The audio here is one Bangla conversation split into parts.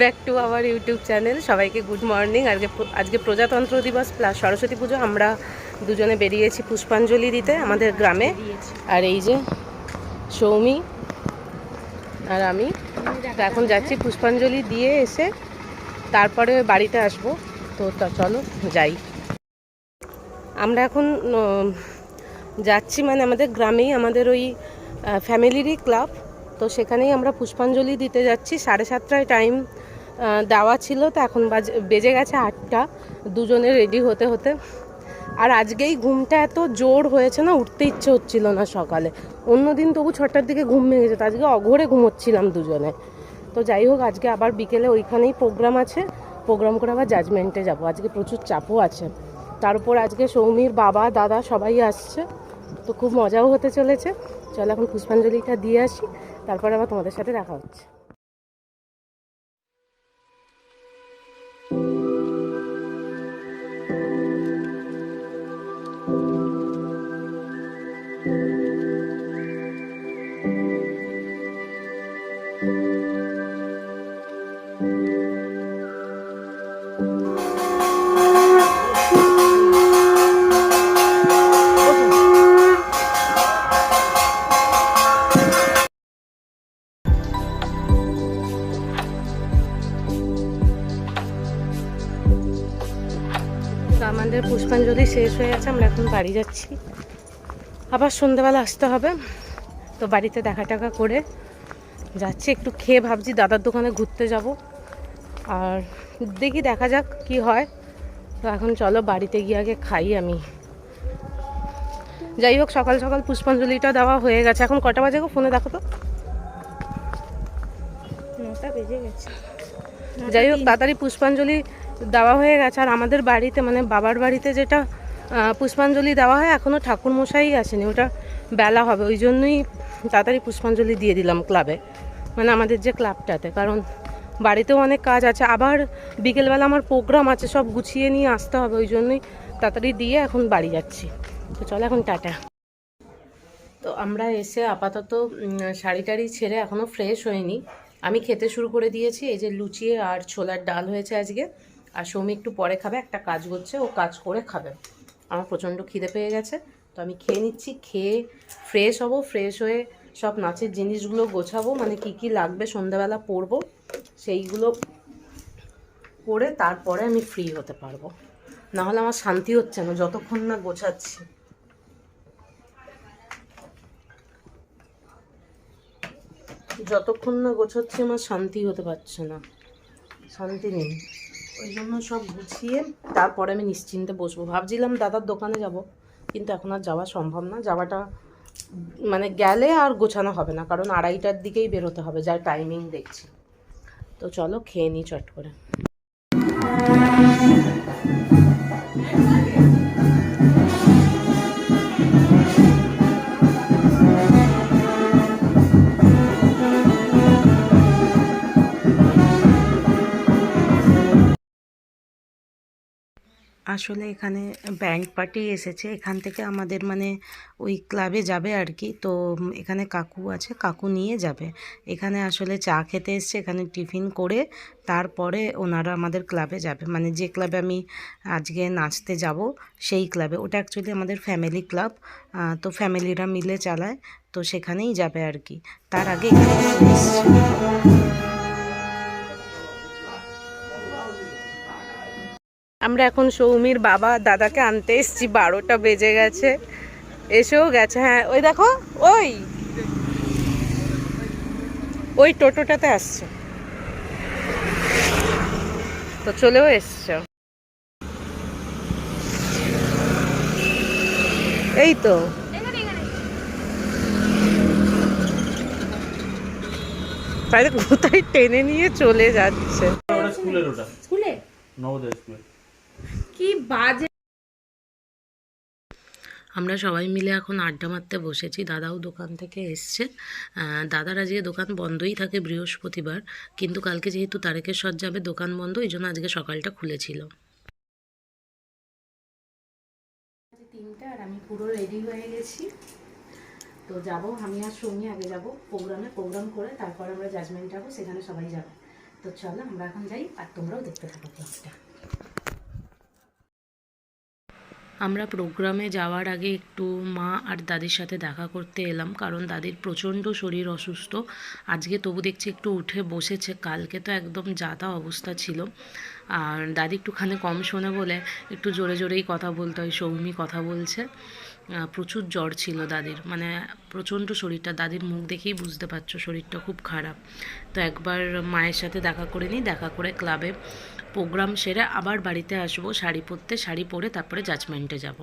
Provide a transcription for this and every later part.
Back to our YouTube channel সবাইকে গুড মর্নিং আজকে আজকে প্রজাতন্ত্র দিবস প্লাস সরস্বতী পুজো। আমরা দুজনে বেরিয়েছি পুষ্পাঞ্জলি দিতে আমাদের গ্রামে। আর এই যে সৌমি আর আমি। এখন যাচ্ছি পুষ্পাঞ্জলি দিয়ে এসে তারপরে বাড়িতে আসব। তা চলো, যাই। আমরা এখন যাচ্ছি মানে আমাদের গ্রামেই, আমাদের ওই ফ্যামিলিরই ক্লাব তো সেখানেই আমরা পুষ্পাঞ্জলি দিতে যাচ্ছি। সাড়ে সাতটায় টাইম দেওয়া ছিল, তো এখন বাজে গেছে আটটা। দুজনে রেডি হতে হতে। আর আজকেই ঘুমটা এত জোর হয়েছে না, উঠতে ইচ্ছে হচ্ছিল না সকালে। অন্যদিন তবু ছটার দিকে ঘুম ভেঙে যেত আজকে অঘরে ঘুমোচ্ছিলাম দুজনে। তো যাই হোক, আজকে আবার বিকেলে ওইখানেই প্রোগ্রাম আছে। প্রোগ্রাম করে আবার জাজমেন্টে যাব। আজকে প্রচুর চাপও আছে। তার উপর আজকে সৌমির বাবা, দাদা সবাই আসছে। তো খুব মজাও হতে চলেছে। চলো এখন পুষ্পাঞ্জলিটা দিয়ে আসি। তারপর আবার তোমাদের সাথে দেখা হচ্ছে। আমাদের পুষ্পাঞ্জলি শেষ হয়ে গেছে আমরা এখন বাড়ি যাচ্ছি। আবার সন্ধ্যেবেলা আসতে হবে তো বাড়িতে দেখা টাকা করে যাচ্ছি একটু খেয়ে ভাবছি দাদার দোকানে ঘুরতে যাব। আর দেখি দেখা যাক কি হয়। তো এখন চলো বাড়িতে গিয়ে আগে খাই আমি। যাই হোক সকাল সকাল পুষ্পাঞ্জলিটা দেওয়া হয়ে গেছে। এখন কটা বাজে গো ফোনে দেখো তো। নটা বেজে গেছে। যাই হোক তাড়াতাড়ি পুষ্পাঞ্জলি দেওয়া হয়ে গেছে। আর আমাদের বাড়িতে মানে বাবার বাড়িতে যেটা পুষ্পাঞ্জলি দেওয়া হয় এখনও ঠাকুর মশাই আসেনি। ওটা বেলা হবে। ওই জন্যই তাড়াতাড়ি পুষ্পাঞ্জলি দিয়ে দিলাম ক্লাবে মানে আমাদের যে ক্লাবটাতে কারণ বাড়িতেও অনেক কাজ আছে। আবার বিকেলবেলা আমার প্রোগ্রাম আছে, সব গুছিয়ে নিয়ে আসতে হবে। ওই জন্যই তাড়াতাড়ি দিয়ে এখন বাড়ি যাচ্ছি। তো চলো এখন টাটা। তো আমরা এসে আপাতত শাড়ি টাড়ি ছেড়ে এখনও ফ্রেশ হয়নি। আমি খেতে শুরু করে দিয়েছি। এই যে লুচি আর ছোলার ডাল হয়েছে আজকে। আর সৌমি একটু পরে খাবে, একটা কাজ করছে ও কাজ করে খাবে। আমার প্রচণ্ড খিদে পেয়ে গেছে, তো আমি খেয়ে নিচ্ছি, খেয়ে ফ্রেশ হব ফ্রেশ হয়ে সব নাচের জিনিসগুলো গোছাবো মানে কি কি লাগবে সন্ধ্যাবেলা পরবো, সেইগুলো পরে তারপরে আমি ফ্রি হতে পারব। না হলে আমার শান্তি হচ্ছে না, যতক্ষণ না গোছাচ্ছি। যতক্ষণ না গোছাচ্ছি আমার শান্তি হতে পারছে না। শান্তি নেই। ওই জন্য সব গুছিয়ে তারপরে আমি নিশ্চিন্তে বসবো। ভাবছিলাম দাদার দোকানে যাব, কিন্তু এখন আর যাওয়া সম্ভব না। যাওয়াটা মানে গেলে আর গোছানো হবে না, কারণ আড়াইটার দিকেই বেরোতে হবে, যার টাইমিং দেখছি। তো চলো খেয়ে নিই চট করে। আসলে এখানে ব্যান্ড পার্টি এসেছে। এখান থেকে আমাদের মানে ওই ক্লাবে যাবে আর কি। তো, এখানে কাকু আছে, কাকু নিয়ে যাবে। এখানে আসলে চা খেতে এসছে, এখানে টিফিন করে তারপরে ওনারা আমাদের ক্লাবে যাবে। মানে যে ক্লাবে আমি আজকে নাচতে যাব, সেই ক্লাবে ওটা অ্যাকচুয়ালি আমাদের ফ্যামিলি ক্লাব তো ফ্যামিলিরা মিলে চালায়, তো সেখানেই যাবে আর কি। তার আগে এখানে আমরা এখন সৌমির বাবা দাদাকে আনতে এসছি বারোটা বেজে গেছে। এসেও গেছে হ্যাঁ। ওই দেখো ওই। ওই টোটোটাতে আসছে। তো চলেও এসছে। এই তো। তাই কোথায় টেনে নিয়ে চলে যাচ্ছে? স্কুলের ওটা। স্কুলে? নবোদয় স্কুলে। কি বাজে আমরা সবাই মিলে এখন আড্ডা মারতে বসেছি। দাদাও দোকান থেকে এসছে। দাদার আজকে দোকান বন্ধই থাকে বৃহস্পতিবার কিন্তু কালকে যেহেতু তারেকের তারেকেশ্বর যাবে দোকান বন্ধ এই জন্য আজকে সকালটা খুলেছিল। তিনটা আর আমি পুরো রেডি হয়ে গেছি। তো যাব আমি আর সৌমি আগে যাব প্রোগ্রামে প্রোগ্রাম করে তারপর আমরা জাজমেন্ট যাব সেখানে সবাই যাবে। তো চলো আমরা এখন যাই আর তোমরাও দেখতে থাকো ব্লগটা আমরা প্রোগ্রামে যাওয়ার আগে একটু মা আর দাদির সাথে দেখা করতে এলাম, কারণ দাদির প্রচণ্ড শরীর অসুস্থ। আজকে তবু দেখছি একটু উঠে বসেছে, কালকে তো একদম যাতা অবস্থা ছিল। আর দাদি একটুখানি কম শোনে বলে একটু জোরে জোরেই কথা বলতে হয় সৌমি কথা বলছে। প্রচুর জ্বর ছিল দাদির। মানে প্রচণ্ড শরীরটা, দাদির মুখ দেখেই বুঝতে পারছ শরীরটা খুব খারাপ। তো একবার মায়ের সাথে দেখা করে নিই, দেখা করে ক্লাবে প্রোগ্রাম সেরে আবার বাড়িতে আসব, শাড়ি পরতে, শাড়ি পরে তারপরে জাজমেন্টে যাব।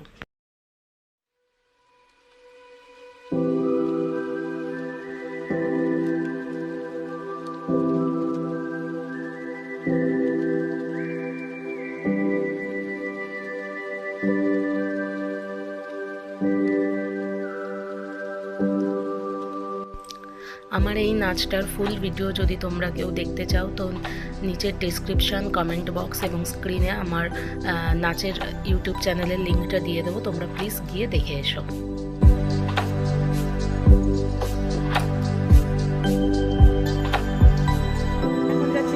নাচটার ফুল ভিডিও যদি তোমরা কেউ দেখতে চাও, তো নিচের ডেসক্রিপশন কমেন্ট বক্স এবং স্ক্রিনে আমার নাচের ইউটিউব চ্যানেলের লিঙ্কটা দিয়ে দেবো। তোমরা প্লিজ গিয়ে দেখে এসো।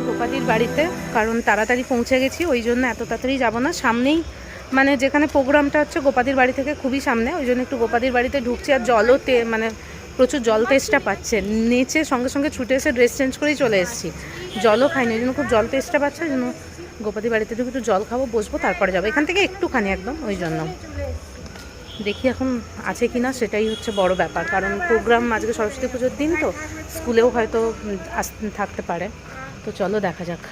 গোপাদির বাড়িতে, কারণ তাড়াতাড়ি পৌঁছে গেছি, ওই জন্য এত তাড়াতাড়ি যাব না। সামনেই মানে যেখানে প্রোগ্রামটা হচ্ছে গোপাদির বাড়ি থেকে খুবই সামনে, ওই জন্য একটু গোপাদির বাড়িতে ঢুকছি, আর জলও মানে প্রচুর জল তেষ্টা পাচ্ছে। নেচে সঙ্গে সঙ্গে ছুটে এসে ড্রেস চেঞ্জ করেই চলে এসেছি। জলও খাইনি ওই জন্য খুব জল তেষ্টা পাচ্ছে ওই জন্য গোপাদির বাড়িতে ঢুকে একটু জল খাব, বসবো, তারপরে যাব। এখান থেকে একটুখানি একদম, ওই জন্য। দেখি এখন আছে কি না সেটাই হচ্ছে বড় ব্যাপার। কারণ প্রোগ্রাম আজকে সরস্বতী পুজোর দিন তো, স্কুলেও হয়তো আস, থাকতে পারে। তো চলো দেখা যাক।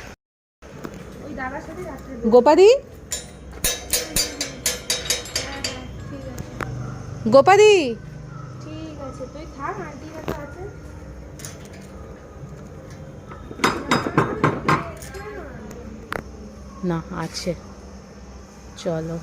গোপাদি? গোপাদি? আছে। তুই থাক, আন্টি কাছে আছে। না, আছে। চলো।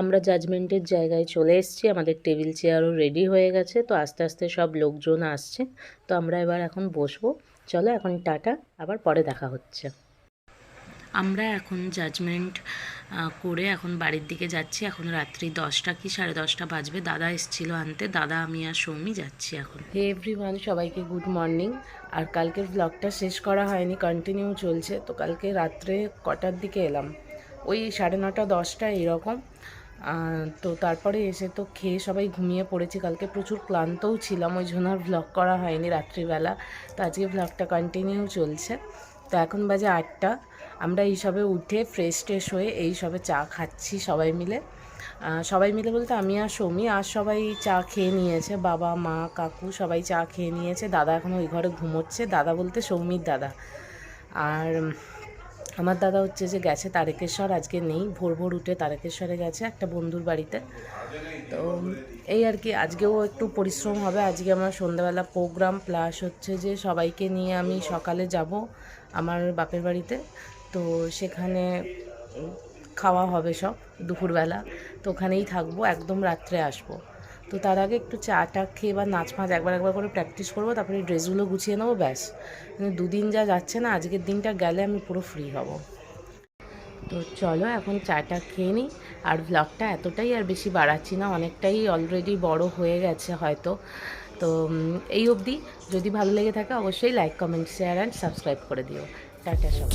আমরা জাজমেন্টের জায়গায় চলে এসেছি, আমাদের টেবিল চেয়ারও রেডি হয়ে গেছে, তো আস্তে আস্তে সব লোকজন আসছে, তো আমরা এবার এখন বসবো। চলো এখন টাটা, আবার পরে দেখা হচ্ছে। আমরা এখন জাজমেন্ট করে এখন বাড়ির দিকে যাচ্ছি। এখন রাত্রি দশটা কি সাড়ে দশটা বাজবে? দাদা এসেছিল আনতে। দাদা, আমি আর সৌমি যাচ্ছি এখন। হে এভরিওয়ান সবাইকে গুড মর্নিং আর কালকের ব্লগটা শেষ করা হয়নি কন্টিনিউ চলছে। তো কালকে রাত্রে কটার দিকে এলাম? ওই সাড়ে নটা, দশটা এরকম। তো তারপরে এসে তো খেয়ে সবাই ঘুমিয়ে পড়েছি। কালকে প্রচুর ক্লান্তও ছিলাম, ওই জন্য আর ব্লগ করা হয়নি রাত্রিবেলা। তো আজকে ব্লগটা কন্টিনিউ চলছে। তো এখন বাজে আটটা। আমরা এইসবে উঠে ফ্রেশ ট্রেশ হয়ে এই সবে চা খাচ্ছি সবাই মিলে। সবাই মিলে বলতে আমি আর সৌমি, আর সবাই চা খেয়ে নিয়েছে। বাবা, মা, কাকু সবাই চা খেয়ে নিয়েছে। দাদা এখন ওই ঘরে ঘুমোচ্ছে। দাদা বলতে সৌমির দাদা। আর আমার দাদা হচ্ছে যে গেছে তারকেশ্বর, আজকে নেই, ভোর ভোর উঠে তারকেশ্বরে গেছে একটা বন্ধুর বাড়িতে। তো এই আর কি, আজকেও একটু পরিশ্রম হবে, আজকে আমার সন্ধ্যাবেলা প্রোগ্রাম প্লাস হচ্ছে যে সবাইকে নিয়ে আমি সকালে যাব আমার বাপের বাড়িতে। তো সেখানে খাওয়া হবে সব দুপুরবেলা, তো ওখানেই থাকব, একদম রাত্রে আসব। তো তার আগে একটু চা টা খেয়ে বা নাচ ফাঁচ একবার একবার করে প্র্যাকটিস করব, তারপরে ড্রেসগুলো গুছিয়ে নেব, ব্যাস। মানে দুদিন যা যাচ্ছে না, আজকের দিনটা গেলে আমি পুরো ফ্রি হব। তো চলো এখন চাটা খেয়ে নিই। আর ব্লগটা এতটাই আর বেশি বাড়াচ্ছি না, অনেকটাই অলরেডি বড় হয়ে গেছে হয়তো। তো এই অবধি। যদি ভালো লেগে থাকে অবশ্যই like comment share and subscribe করে দিও। টাটা সব